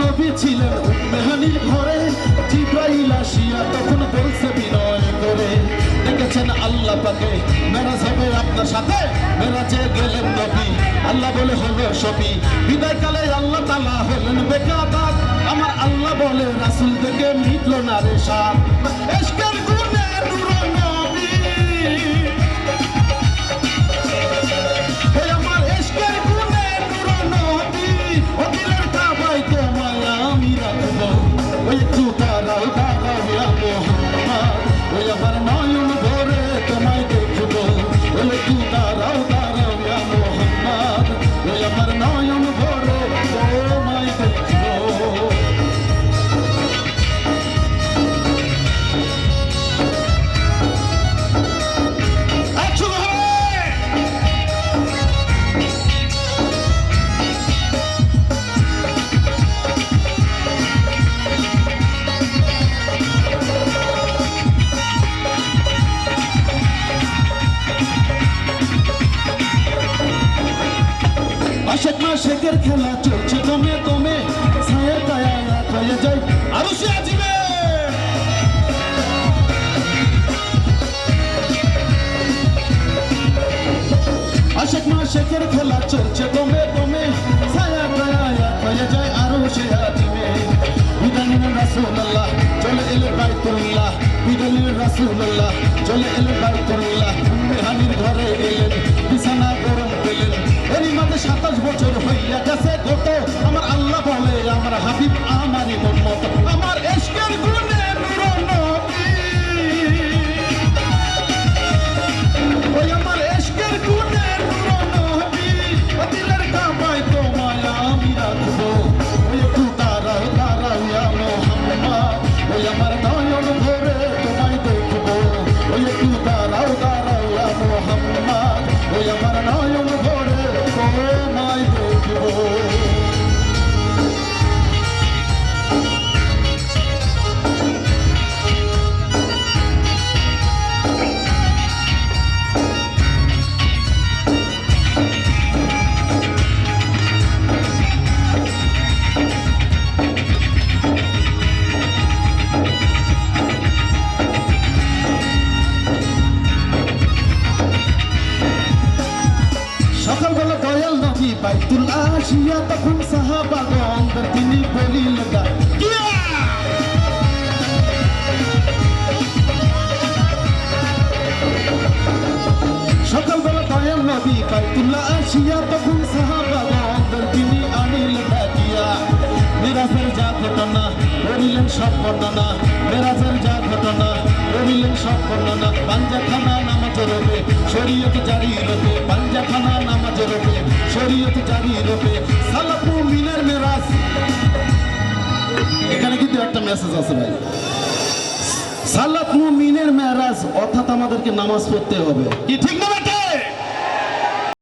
নবী ছিলেন মেহানির ঘরে, জিব্রাইল আসিয়া তখন বলছে, বিনয় করে দেখেছেন আল্লাহ পাকে? মেরাজ হবে আপনার সাথে। মেরাজে গেলেন নবী। আল্লাহ বলে হলো সবই। বিদায় কালে আল্লাহ তালা হলেন বেকাদাত আমার আল্লাহ বলে, রাসুল থেকে মিটল না রে সাপ। গুণে Olha que o মাসেকের খেলা চলছে দমে দমে ছায়ের গায়া হয়ে যায় আরও সে আজিবে আশেক মাসেকের খেলা চলছে দমে দমে, ছায়া গায়া হয়ে যায় আরও সে আজিবে বিদানিন রাসূলুল্লাহ, চলে এলে বাইতুল্লাহ। বিদানিন রাসূলুল্লাহ, চলে এলে বাইতুল্লাহ। আমার বাইতুল আসিয়া তখন সাহাবাগণ তিনি বলিল সকালবেলা দয়াল নবী বাইতুল্লাহ আসিয়া তখন সাহাবাগণ তিনি আনিল ডাকিয়া মেরাজের যা ঘটনা করিলেন সব বর্ণনা। মেরাজের যা ঘটনা করিলেন সব বর্ণনা। পাঞ্জাখানা নামাজ রবে, শরীয়ত জারি রবে। নামাজ শরীয়ত জারি মিনার এখানে কিন্তু একটা মেসেজ আছে ভাই। সালাত মুমিনের মেরাজ, অর্থাৎ আমাদেরকে নামাজ পড়তে হবে। কি ঠিক না